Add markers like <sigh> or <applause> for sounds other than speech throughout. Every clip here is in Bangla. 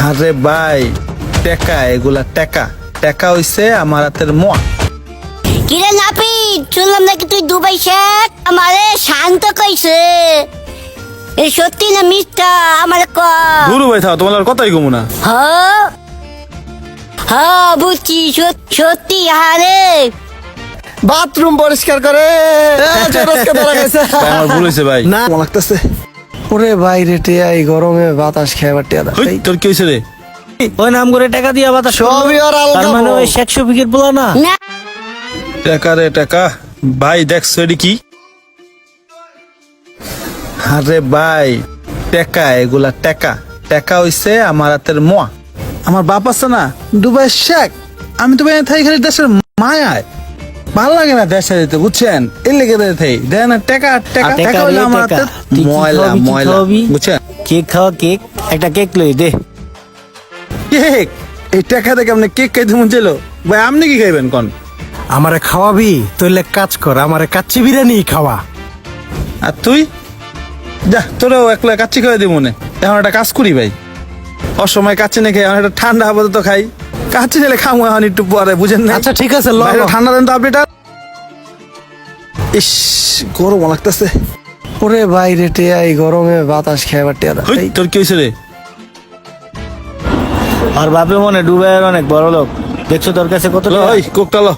আরে ভাই টেকা এগুলা টেকা। টেকা হইছে আমার হাতের মোয়া। কিরে নাপি শুনলাম নাকি তুই দুবাই শেখ? আমারে শান্ত কইছে। এ সত্যি না মিথ্যা? আমার ক। গুরু ভাই থাও তোমার আর কথাই কমু না। হ। হ বুঝছি সত- সত্যি হারে বাথরুম পরিষ্কার করে। <laughs> এ, চরসকে ধরা গেছে। ভাই, আমার ভুল হয়েছে ভাই। না মনে লাগতেছে? ওরে বাইরে টিয়া এই গরমে বাতাস খেয়ে টিয়া দা হই, তোর কি হয়েছে রে? ওই নাম করে টাকা দিয়া বাতা সবই ওর আলগা তার মানে ওই শেখশো বিকেট বলা না? না। টাকা রে টাকা। ভাই দেখছ এটি কি? আরে ভাই টেকা এগুলা টেকা। টেকা হইছে আমার হাতের মোয়া। আমার বাপ আছে না দুবাই শেখ। আমি তো ভাই থাই খালি দেশের মায়ায়। ভালো লাগে না দেশে বুঝছেন? এর লেগে দেয় থাই। দেয় না টেকা টেকা টেকা টেকা আমার ময়লা ময়লা বুঝছেন? কেক খাওয়া কেক একটা কেক লই দে। কেক? এই টাকা থেকে আপনি কেক খাইতে মন চাইলো? ভাই আপনি কি খাইবেন কোন? আমারে খাওয়াবি? তুইলে কাজ কর আমারে কাচ্চি বিরিয়ানি খাওয়া। আর তুই? যা তোরাও একলা কাচ্চি খাওয়াই দিব মনে এখন একটা কাজ করি ভাই। অসময় কাচ্চি না খাই এখন একটা ঠান্ডা আপাতত খাই। কাচ্চি দিলে খামো এখন একটু পরে বুঝেন না আচ্ছা ঠিক আছে ল বাইরে ঠান্ডা দেন তো আপনি এটা। ইস গরম লাগতেছে। ওরে বাইরে টিয়া এই গরমে বাতাস খেয়ে টিয়া দা হই, তোর কি হয়েছে রে? আর বাপে মনে ডুবাইয়ের অনেক বড় লোক। দেখছ তোর কাছে কত? ওই কোকটা লো।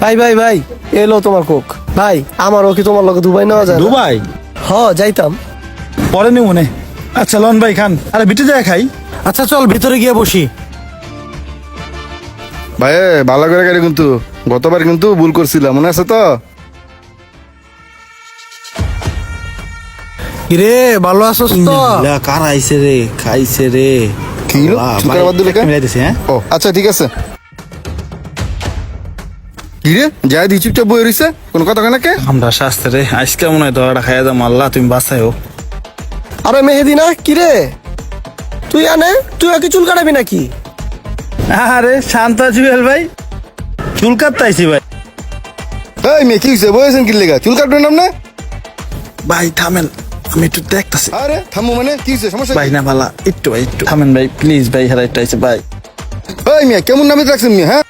ভাই ভাই ভাই এলো তোমার কোক। ভাই আমারও কি তোমার লোকে দুবাই নেওয়া যায়? দুবাই? হ যাইতাম। পরে নি। মনে আচ্ছা লন ভাই খান। আরে বিটে যায় খাই। আচ্ছা চল ভিতরে গিয়ে বসি। ভাই ভালো করে গাড়ি কিন্তু গতবার কিন্তু ভুল করছিলাম মনে আছে তো? কিরে ভালো আছোস তো? কার আইছে রে? খাইছে রে? কি বাদ দিলে হ্যাঁ? ও আচ্ছা ঠিক আছে। কি রে যাই দি চুপচাপ বই রইছে? কোন কথা কেন কে? আমরা শাস্তে রে আজকে মনে হয় ধরাটা খাইয়া দাম আল্লাহ তুমি বাঁচাইও আরে মেহেদি না কি রে তুই আনে তুই কি চুল কাটাবি নাকি? আরে শান্ত জুয়েল ভাই? চুল কাটতাইছি ভাই। এই মেয়ে কি হয়েছে বয়েছেন কি লেগা? চুল কাটবেন না ভাই থামেন আমি একটু দেখতাছি। আরে থামো মানে কি হয়েছে সমস্যা ভাই? না ভালা একটু ভাই একটু। থামেন ভাই প্লিজ ভাই হারা একটা আইছে ভাই। এই মিয়া কেমন নামে রাখছেন মিয়া হ্যাঁ?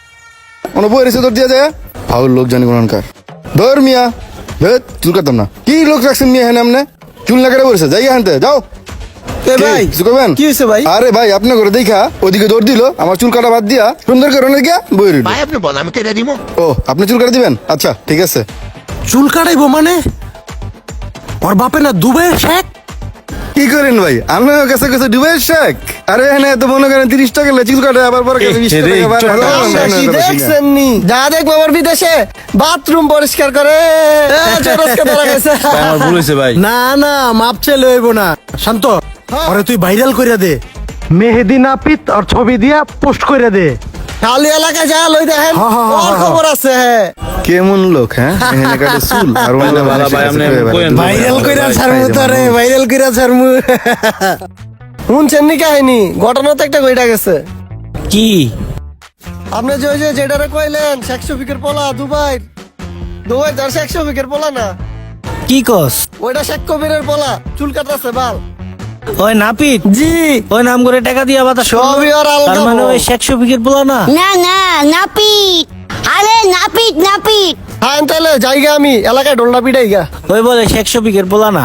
কোনো বই তোর দিয়া যায়? ফাউল লোক জানি কোনকার ধর মিয়া ধর চুল কাটতাম না। কি লোক রাখছেন মিয়া হ্যাঁ নামনে? চুল না কেটে বলেছে যাই হানতে যাও। এ ভাই কিছু কি হয়েছে ভাই? আরে ভাই আপনার করে দেখা ওদিকে দৌড় দিল আমার চুল কাটা বাদ দিয়া সুন্দর করে অনেক গিয়া বই রইল। ভাই আপনি বল আমি কেটে দিব ও আপনি চুল কাটা দিবেন? আচ্ছা ঠিক আছে। চুল কাটাইবো মানে? ওর বাপে না দুবাই শেখ? কি করেন ভাই? আমার কাছে কাছে ডুবাই শেখ। আরে হ্যাঁ তো মনে করেন তিরিশ টাকা চুল কাটে আবার পরে। দেখছেন নি। যা দেখব আমার বিদেশে। বাথরুম পরিষ্কার করে। এ, চরসকে ধরা গেছে। ভাই, আমার ভুল হয়েছে ভাই। না না মাপ চাইলে হইব না। শান্ত। আরে তুই ভাইরাল কইরা দে। মেহেদি নাপিত আর ছবি দিয়া পোস্ট কইরা দে। খালি এলাকায় যা লই দেখেন হা, হা, হা, ওর খবর আছে হ্যাঁ। কেমন লোক হ্যাঁ? এখানে কাটে চুল আর ওখানে ভালো, মানুষের ভাই, আপনি। ভাইরাল কইরা ছাড়মু তোরে ভাইরাল কইরা ছাড়মু। শুনছেন নি কাহিনী? ঘটনা তো একটা কইটা গেছে। কি? আপনি যে ওই যে যেটারে কইলেন শেখ শফিকের পোলা দুবাই দুবাই তার শেখ শফিকের পোলা না। কি কস? ওইটা শেখ কবিরের পোলা চুল কাটাছে বাল। ওই নাপিত? জি। ওই নাম করে টাকা দিয়া বাতা সবই ওর তার মানে ওই শেখশো বিকেট বলা না? না না নাপিত। আরে নাপিত নাপিত। হ্যাঁ তাহলে জায়গা আমি এলাকায় ডোলনা পিটাই গা। ওই বলে শেখশো বিকেট বলা না?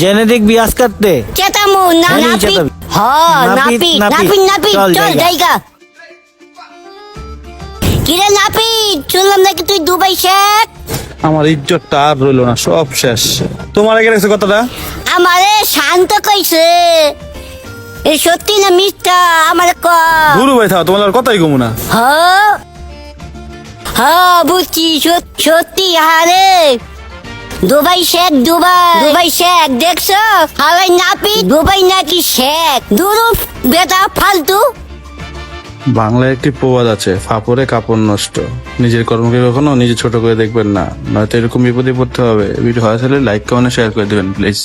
জেনে দেখবি আজ কাটতে। চেতামু না নাপিত। চেতাবি। হ নাপিত, নাপিত নাপিত। নাপিত নাপিত। চল, চল জায়গা। জায়গা কিরে নাপিত শুনলাম নাকি তুই দুবাই শেখ? আমার ইজ্জতটা আর রইল না সব শেষ। তোমার আগে রেখেছে কথাটা? আমারে শান্ত কইছে। এ সত্যি না মিথ্যা আমার ক। গুরু ভাই থাও তোমার আর কথাই কমু না। হ। হ বুঝছি সত্যি হারে দুবাই শেখ দুবাই। দুবাই শেখ দেখছ? হালাই নাপিত দুবাই নাকি শেখ। দুরু বেটা ফালতু। বাংলায় একটি প্রবাদ আছে ফাপরে কাপড় নষ্ট। নিজের কর্মকে কখনো নিজে ছোট করে দেখবেন না, নয়তো এরকম বিপদে পড়তে হবে। ভিডিও ভালো লাইক কমেন্ট শেয়ার করে দেবেন প্লিজ